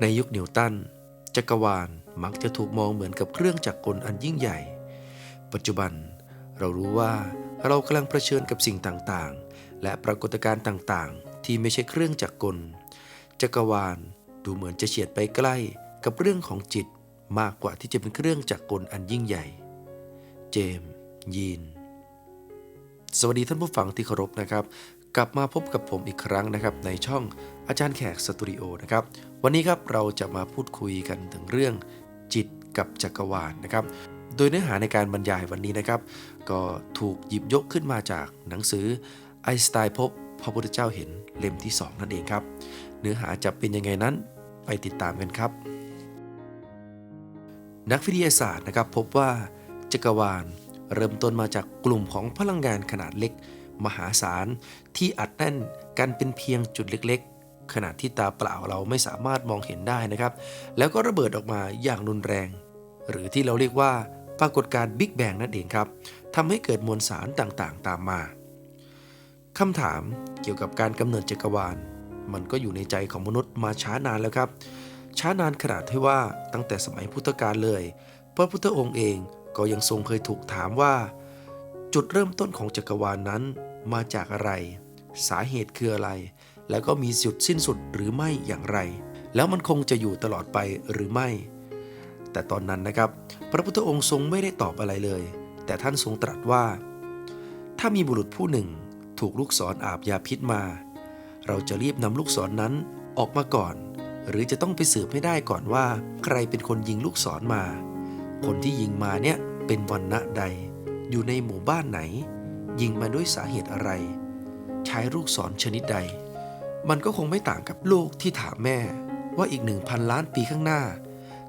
ในยุคนิวตันจักรวาลมักจะถูกมองเหมือนกับเครื่องจักรกลอันยิ่งใหญ่ ปัจจุบันเรารู้ว่าเรากำลังเผชิญกับสิ่งต่างๆ และปรากฏการณ์ต่างๆ ที่ไม่ใช่เครื่องจักรกล จักรวาลดูเหมือนจะเฉียดไปใกล้กับเรื่องของจิตมากกว่าที่จะเป็นเครื่องจักรกลอันยิ่งใหญ่ เจมส์ยีน สวัสดีท่านผู้ฟังที่เคารพนะครับ กลับมาพบกับผมอีกครั้งนะครับ ในช่องอาจารย์แขกสตูดิโอนะครับ วันนี้ครับเราจะมาพูดคุยกันถึงเรื่องจิตกับจักรวาลนะครับ โดยเนื้อหาในการบรรยายวันนี้นะครับ ก็ถูกหยิบยกขึ้นมาจากหนังสือไอน์สไตน์พบพระพุทธเจ้าเห็นเล่มที่ 2 นั่นเองครับ เนื้อหาจะเป็นยังไงนั้นไปติดตามกันครับ นักวิทยาศาสตร์นะครับพบว่าจักรวาล เริ่มต้นมาจากกลุ่มของพลังงานขนาดเล็ก มหาศาลที่อัดแน่นกันเป็นเพียงจุดเล็กๆ ขนาดที่ตาเปล่าเราไม่สามารถมองเห็นได้นะครับ แล้วก็ระเบิดออกมาอย่างรุนแรง หรือที่เราเรียกว่าปรากฏการณ์บิ๊กแบงนั่นเองครับทำให้เกิดมวลสารต่างๆ ตามมาคำถามเกี่ยวกับการกำเนิดจักรวาล มันก็อยู่ในใจของมนุษย์มาช้านานแล้วครับ ช้านานขนาดที่ว่าตั้งแต่สมัยพุทธกาลเลย พระพุทธองค์เอง ก็ยังทรงเคยถูกถามว่า จุดเริ่มต้นของจักรวาลนนั้นมาจากอะไร สาเหตุคืออะไร แล้วก็มีจุดสิ้นสุดหรือไม่อย่างไร แล้วมันคงจะอยู่ตลอดไปหรือไม่ แต่ตอนนั้นนะครับ พระพุทธองค์ทรงไม่ได้ตอบอะไรเลย แต่ท่านทรงตรัสว่า ถ้ามีบุรุษผู้หนึ่งถูกลูกศรออาบยาพิษมา เราจะรีบนำลูกศรนนั้นออกมาก่อน หรือจะต้องไปสืบให้ได้ก่อนว่า ใครเป็นคนยิงลูกศรมา คนที่ยิงมาเนี่ยเป็นวันณะใด อยู่ในหมู่บ้านไหน ยิงมาด้วยสาเหตุอะไร ใช้ลูกศรชนิดใด มันก็คงไม่ต่างกับลูกที่ถามแม่ว่าอีกหนึ่งพันล้านปีข้างหน้า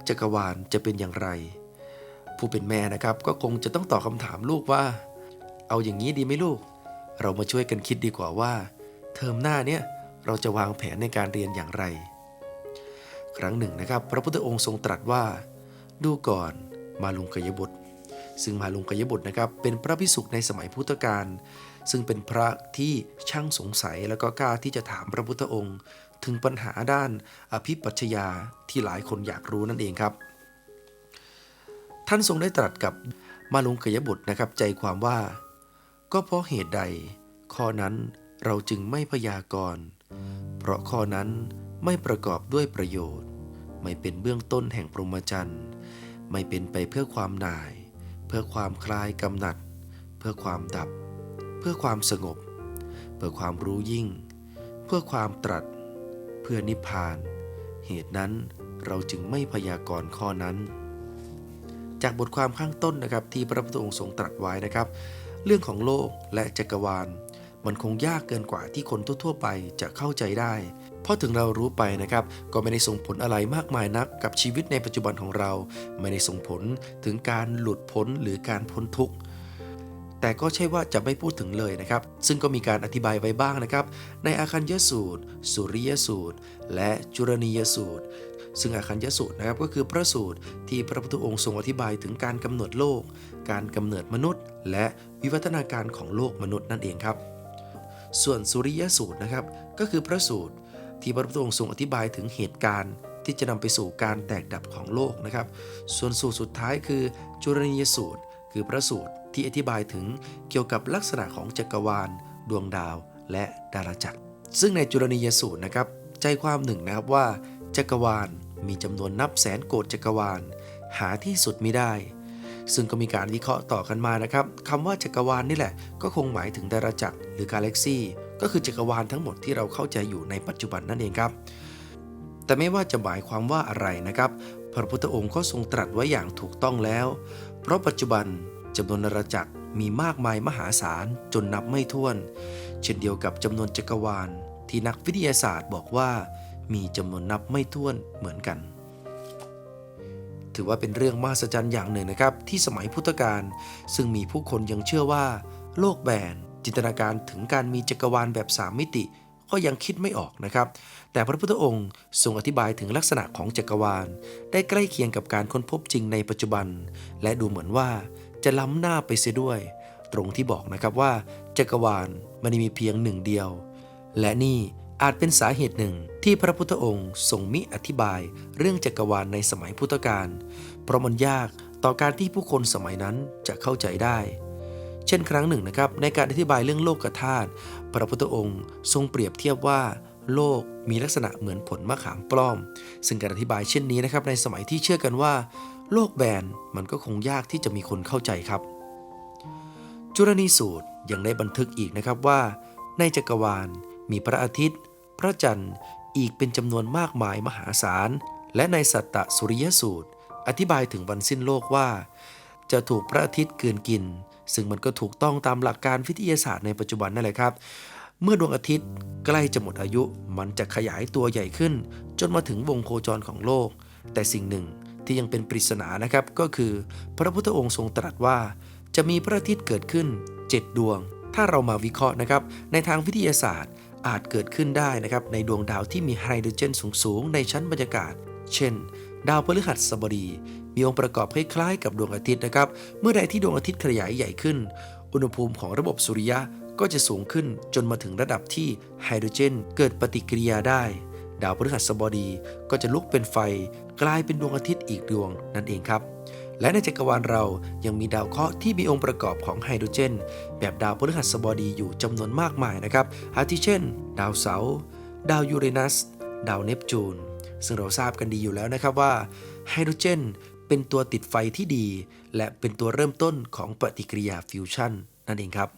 จักรวาลจะเป็นอย่างไร ผู้เป็นแม่นะครับก็คงจะต้องตอบคำถามลูกว่า เอาอย่างนี้ดีไหมลูก เรามาช่วยกันคิดดีกว่าว่า เทอมหน้าเนี่ยเราจะวางแผนในการเรียนอย่างไร ครั้งหนึ่งนะครับ พระพุทธองค์ทรงตรัสว่า ดูก่อน มาลุงกยบุตร ซึ่งมาลุงกยบุตรนะครับเป็นพระพิสุกในสมัยพุทธกาลซึ่งเป็นพระที่ช่างสงสัยแล้วก็กล้าที่จะถามพระพุทธองค์ ถึงปัญหาด้านอภิปัชญาที่หลายคนอยากรู้นั่นเองครับ ท่านทรงได้ตรัสกับมาลุงกยบุตรนะครับใจความว่า ก็เพราะเหตุใด ข้อนั้นเราจึงไม่พยากรณ์เพราะข้อนั้นไม่ประกอบด้วยประโยชน์ ไม่เป็นเบื้องต้นแห่งพรหมจรรย์ ไม่เป็นไปเพื่อความหน่าย เพื่อความคลายกำหนัด เพื่อความดับ เพื่อความสงบ เพื่อความรู้ยิ่ง เพื่อความตรัส เพื่อนิพพาน เหตุนั้นเราจึงไม่พยากรณ์ข้อนั้น จากบทความข้างต้นนะครับที่พระพุทธองค์ทรงตรัสไว้นะครับ เรื่องของโลกและจักรวาล มันคงยากเกินกว่าที่คนทั่วๆไปจะเข้าใจได้ เพราะถึงเรารู้ไปนะครับ ก็ไม่ได้ส่งผลอะไรมากมายนักกับชีวิตในปัจจุบันของเรา ไม่ได้ส่งผลถึงการหลุดพ้นหรือการพ้นทุกข์แต่ก็ใช่ว่าจะไม่พูดถึงเลยนะครับ ซึ่งก็มีการอธิบายไว้บ้างนะครับ ในอาคัญยสูตร สุริยสูตร และจุรณียสูตร ซึ่งอาคัญยสูตรนะครับก็คือพระสูตรที่พระพุทธองค์ทรงอธิบายถึงการกำเนิดโลก การกำเนิดมนุษย์ และวิวัฒนาการของโลกมนุษย์นั่นเองครับ ส่วนสุริยสูตรนะครับก็คือพระสูตร ที่พระพุทธองค์ทรงอธิบายถึงเหตุการณ์ที่จะนำไปสู่การแตกดับของโลกนะครับ ส่วนสูตรสุดท้ายคือจุรณียสูตร คือพระสูตรที่อธิบายถึงเกี่ยวกับลักษณะของจักรวาล ดวงดาว และดาราจักร ซึ่งในจุรณียสูตรนะครับ ใจความหนึ่งนะครับว่า จักรวาลมีจำนวนนับแสนโกดจักรวาล หาที่สุดไมิได้ ซึ่งก็มีการวิเคราะห์ต่อกันมานะครับคำว่าจักรวาลนี่แหละ ก็คงหมายถึงดาราจักรหรือกาแล็กซี่ ก็คือจักรวาลทั้งหมดที่เราเข้าใจอยู่ในปัจจุบันนั่นเองครับ แต่ไม่ว่าจะหมายความว่าอะไรนะครับ พระพุทธองค์ก็ทรงตรัสไว้อย่างถูกต้องแล้ว เพราะปัจจุบันจำนวนดาราจักรมีมากมายมหาศาลจนนับไม่ถ้วน เช่นเดียวกับจำนวนจักรวาล ที่นักวิทยาศาสตร์บอกว่ามีจำนวนนับไม่ถ้วนเหมือนกัน ถือว่าเป็นเรื่องมหัศจรรย์อย่างหนึ่งนะครับ ที่สมัยพุทธกาลซึ่งมีผู้คนยังเชื่อว่า โลกแบน จินตนาการถึงการมีจักรวาลแบบสามมิติก็ยังคิดไม่ออกนะครับ แต่พระพุทธองค์ทรงอธิบายถึงลักษณะของจักรวาล ได้ใกล้เคียงกับการค้นพบจริงในปัจจุบัน และดูเหมือนว่าจะล้ำหน้าไปเสียด้วย ตรงที่บอกนะครับว่า จักรวาลมันมีเพียงหนึ่งเดียว และนี่อาจเป็นสาเหตุหนึ่งที่พระพุทธองค์ทรงมิอธิบาย เรื่องจักรวาลในสมัยพุทธกาลเพราะมันยากต่อการที่ผู้คนสมัยนั้นจะเข้าใจได้ ช่นครั้งหนึ่งนะครับในการอธิบายเรื่องโลกธาตุพระพุทธองค์ ทรงเปรียบเทียบว่าโลกมีลักษณะเหมือนผลมะขามป้อม ซึ่งการอธิบายเช่นนี้นะครับในสมัยที่เชื่อกันว่า โลกแบนมันก็คงยากที่จะมีคนเข้าใจครับ จุลนีสูตรยังได้บันทึกอีกนะครับว่า ในจักรวาล มีพระอาทิตย์ พระจันทร์อีกเป็นจำนวนมากมายมหาศาล และในสัตตสุริยสูตร อธิบายถึงวันสิ้นโลกว่า จะถูกพระอาทิตย์เกืนกิน ซึ่งมันก็ถูกต้องตามหลักการวิทยาศาสตร์ในปัจจุบันนั่นแหละครับ เมื่อดวงอาทิตย์ใกล้จะหมดอายุ มันจะขยายตัวใหญ่ขึ้น จนมาถึงวงโคจรของโลก แต่สิ่งหนึ่งที่ยังเป็นปริศนานะครับ ก็คือพระพุทธองค์ทรงตรัสว่า จะมีพระอาทิตย์เกิดขึ้น 7 ดวง ถ้าเรามาวิเคราะห์นะครับ ในทางวิทยาศาสตร์อาจเกิดขึ้นได้นะครับในดวงดาวที่มีไฮโดรเจนสูงๆ ในชั้นบรรยากาศ เช่น ดาวพฤหัสบดี มีองค์ประกอบคล้ายๆกับดวงอาทิตย์นะครับ เมื่อใดที่ดวงอาทิตย์ขยายใหญ่ขึ้น อุณหภูมิของระบบสุริยะก็จะสูงขึ้นจนมาถึงระดับที่ไฮโดรเจน เกิดปฏิกิริยาได้ ดาวพฤหัสบดีก็จะลุกเป็นไฟ กลายเป็นดวงอาทิตย์อีกดวงนั่นเองครับ และในจักรวาลเรายังมีดาวเคราะห์ที่มีองค์ประกอบของไฮโดรเจน แบบดาวพฤหัสบดีอยู่จำนวนมากมายนะครับ อาทิเช่น ดาวเสาร์ดาวยูเรนัส ดาวเนปจูน ซึ่งเราทราบกันดีอยู่แล้วนะครับว่าไฮโดรเจน เป็นตัวติดไฟที่ดี และเป็นตัวเริ่มต้นของปฏิกิริยาฟิวชั่นนั่นเองครับ